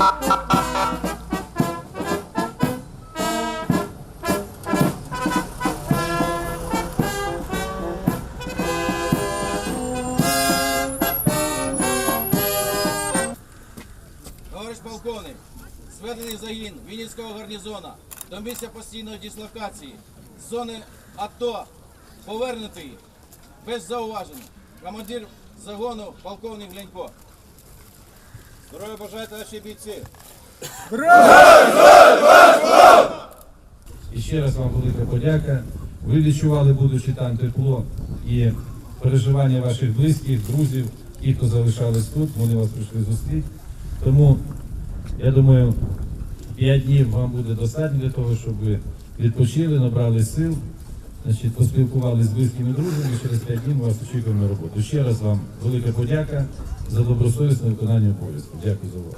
Ha ha ha ha! Полковник, зведений загін Вінницького гарнізона до місця постійної дислокації з зони АТО повернутий без зауважень. Командир загону полковник Глянько. Здоров'я бажаєте наші бійці. І ще раз вам велика подяка. Ви відчували, будучи там, тепло і переживання ваших близьких, друзів, ті, хто залишались тут, вони вас прийшли зустріти. Тому я думаю, п'ять днів вам буде достатньо для того, щоб ви відпочили, набрали сил, значить, поспілкувалися з близькими друзями. і Через п'ять днів ми вас очікуємо на роботу. Ще раз вам велика подяка за добросовісне виконання обов'язку. Дякую за увагу.